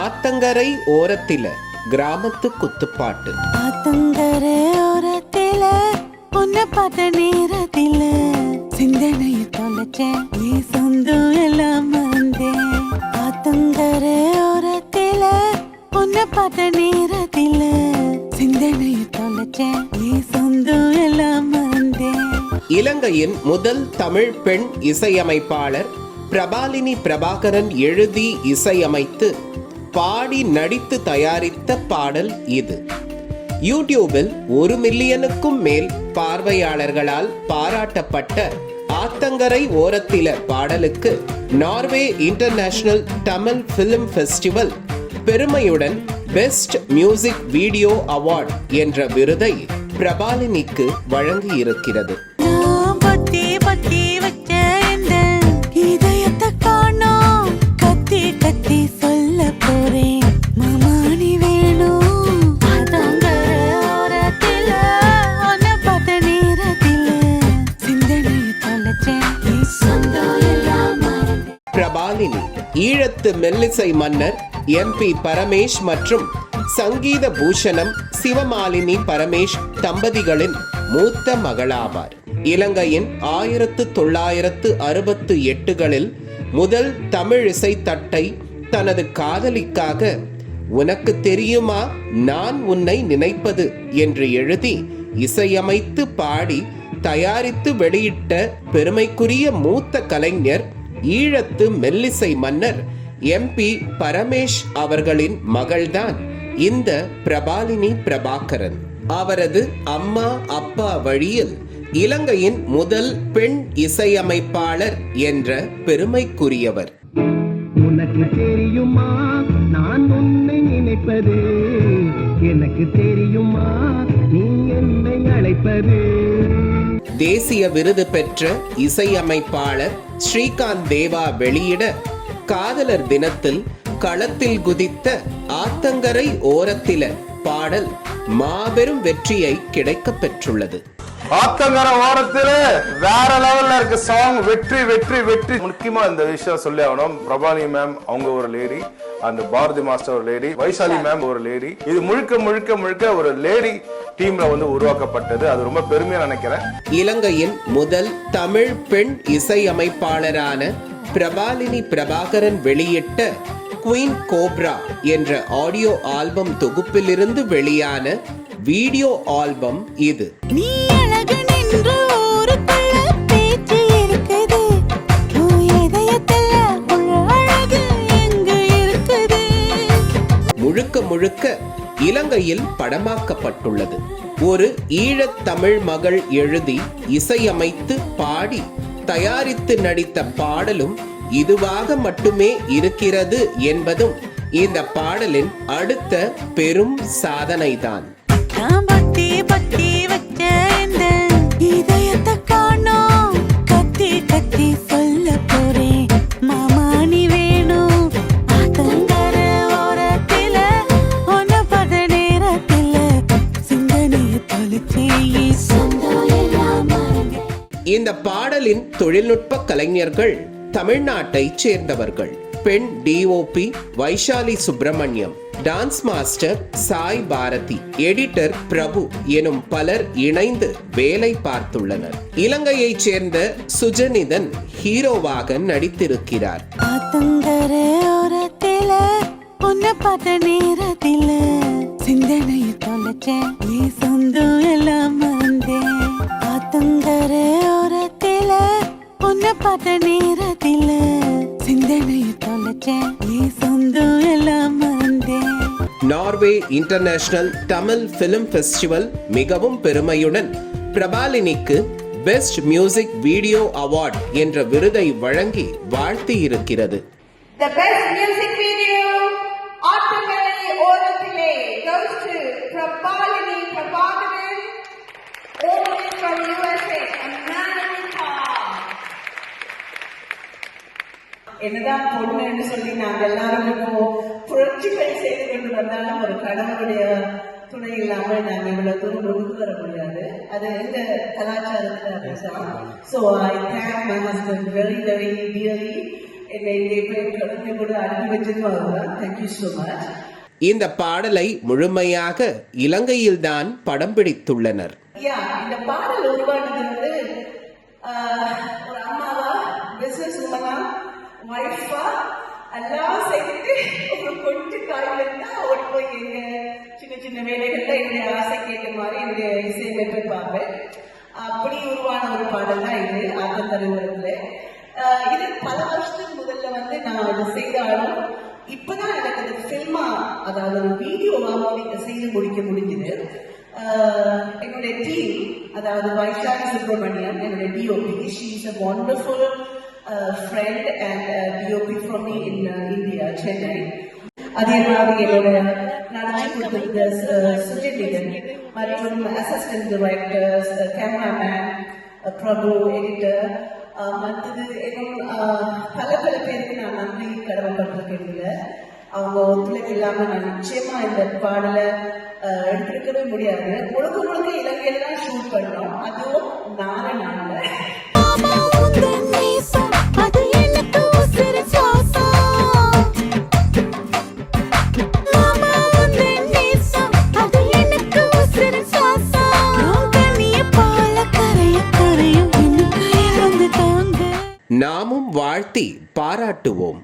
ஆத்தங்கரை ஓரத்தில கிராமத்து குத்துப்பாட்டு. ஆத்தங்கர ஓரத்தில உன்னை பார்த்த நேரத்தில. சிந்தனைய தொலைச்சேன் நீ சொந்தம் எல்லாம் மறந்தேன் ஆத்தங்கர ஓரத்தில உன்னை பார்த்த நேரத்தில. சிந்தனைய தொலைச்சேன் நீ சொந்தம் எல்லாம் மறந்தேன் இலங்கையின் முதல் தமிழ் பெண் இசையமைப்பாளர் பிரபாலினி பிரபாகரன் எழுதி இசையமைத்து பாடி நடித்து தயாரித்த பாடல் இது. யூடியூபில் ஒரு மில்லியனுக்கும் மேல் பார்வையாளர்களால் பாராட்டப்பட்ட ஆத்தங்கரை ஓரத்தில பாடலுக்கு Norway International Tamil film festival பெருமையுடன் பெஸ்ட் மியூசிக் வீடியோ அவார்ட் என்ற விருதை பிரபாலினிக்கு வழங்கியிருக்கிறது. பத்தி பத்தி பிரபாலினி ஈழத்து மெல்லிசை மன்னர் எம்பி பரமேஷ் மற்றும் சங்கீத பூஷணம் சிவமாலினி பரமேஷ் தம்பதிகளின் மூத்த மகளாவார். இலங்கையின் ஆயிரத்து தொள்ளாயிரத்து அறுபத்து எட்டுகளில் முதல் தமிழ் இசை தட்டை தனது காதலிக்காக உனக்கு தெரியுமா? நான் உன்னை நினைப்பது என்று எழுதி இசையமைத்து பாடி தயாரித்து வெளியிட்ட பெருமைக்குரிய மூத்த கலைஞர் ஈழத்து மெல்லிசை மன்னர் எம்பி பரமேஷ் அவர்களின் மகள்தான் இந்த பிரபாலினி பிரபாகரன். அவரது அம்மா அப்பா வழியில் இலங்கையின் முதல் பெண் இசையமைப்பாளர் என்ற பெருமைக்குரியவர். உனக்கு தெரியுமா? நான் உன்னை நினைப்பது. எனக்கு தெரியுமா? நீ என்னை அழைப்பது. தேசிய விருது பெற்ற இசையமைப்பாளர் ஸ்ரீகாந்த் தேவா வெளியிட காதலர் தினத்தில் களத்தில் குதித்த ஆத்தங்கரை ஓரத்தில பாடல் மாபெரும் வெற்றியை கிடைக்கப் பெற்றுள்ளது. ஆத்தங்கர ஓரத்துல வேற லெவல்ல இருக்கு சாங் வெற்றி வெற்றி வெற்றி. முக்கியமா இந்த விஷயம் சொல்லி ஆகணும். பிரபானி மேம் அவங்க ஒரு லேடி அந்த பாரதி மாஸ்டர் ஒரு லேடி வைசாலி மேம் ஒரு லேடி இது முழுக்க முழுக்க முழுக்க ஒரு லேடி டீம்ல வந்து உருவாக்கப்பட்டது. அது ரொம்ப பெருமையா நினைக்கிறேன். இலங்கையின் முதல் தமிழ் பெண் இசையமைப்பாளரான பிரபாலினி பிரபாகரன் வெளியிட்ட குயின் கோப்ரா என்ற ஆடியோ ஆல்பம் தொகுப்பிலிருந்து வெளியான வீடியோ ஆல்பம் இது. நீ முழுக்க முழுக்க இலங்கையில் படமாக்கப்பட்டுள்ளது. ஒரு ஈழத் தமிழ் மகள் எழுதி இசையமைத்து பாடி தயாரித்து நடித்த பாடலும் இதுவாக மட்டுமே இருக்கிறது என்பதும் இந்த பாடலின் அடுத்த பெரும் சாதனைதான். பத்தி பாடலின் தொழில்நுட்ப கலைஞர்கள் தமிழ்நாட்டைச் சேர்ந்தவர்கள். பெண் DOP Vaishali Subramaniam dance master Sai Bharathi editor Prabhu எனும் பலர் இணைந்து வேலை பார்த்துள்ளனர். இலங்கையைச் சேர்ந்த சுஜனிதன் ஹீரோவாக நடித்திருக்கிறார். சிந்தனையை தொலைச்சேன் நீ சொந்தம் எல்லாம் வந்தேன். ஆத்தங்கரே உன்னை பார்த்த நேரத்தில சிந்தனைய தொலைச்சேன். நீ சொந்தம் எல்லாம் மறந்தேன் Norway International Tamil film festival மிகவும் பெருமையுடன் பிரபாலினிக்கு பெஸ்ட் மியூசிக் வீடியோ அவார்ட் என்ற விருதை வழங்கி வாழ்த்தி இருக்கிறது The best music video, Attakali Oratile, goes to Prabhalini Prabhakaran, all the way from USA, என்னதான் பொண்ணுன்னு சொல்லி நாங்க எல்லாரும் இப்போ புரட்சிகள் செய்து கொண்டு வந்தாலும் ஒரு கணவனுடைய துணை இல்லாம நாங்க இவ்வளவு தூரம் கொண்டு வர முடியாது. அது எங்க கலாச்சாரத்துல அப்படிதான் so I thank my husband very very dearly என்னை இங்கே போய் கடந்து கூட அனுப்பி அவர்தான் தேங்க்யூ ஸோ மச் இந்த பாடலை முழுமையாக இலங்கையில்தான் படம் பிடித்துள்ளனர். இந்த பாடல் உருவானது வந்து ஒரு அம்மாவா பிசினஸ் உமனா வைஃபா எல்லாம் சேர்த்து ஒரு கொஞ்ச காயில் இருந்தா அவர் போய் எங்க சின்ன சின்ன வேலைகள்ல என்னுடைய ஆசை கேட்ட மாதிரி என்னுடைய இசையமைப்பை பார்ப்பேன் அப்படி உருவான ஒரு பாடல் தான் இது ஆத்தம் தலைவரத்துல இது பல வருஷத்துக்கு முதல்ல வந்து நான் அதை செய்தாலும் இப்பதான் எனக்கு அது ஃபில்மா அதாவது ஒரு வீடியோவா செய்து முடிக்க முடிஞ்சது. என்னுடைய டீம் அதாவது வைஷாலி சுப்பிரமணியம் என்னுடைய DOP she is a wonderful friend and DOP from in India Chennai அதே மாதிரி என்னோட நடத்தி கொடுத்திருந்த சு- மற்றும் assistant director cameraman Prabhu editor மற்றது இன்னும் பல பல பேருக்கு நான் நன்றி கடமைப்பட்டிருக்கேன் இதுல அவங்க ஒத்துழைப்பு இல்லாம நான் நிச்சயமா இந்த பாடலை எடுத்திருக்கவே முடியாது. முழுக்க முழுக்க இலங்கையில தான் ஷூட் பண்ணோம். அதுவும் நாலு நாள்ல நாமும் வாழ்த்தி பாராட்டுவோம்.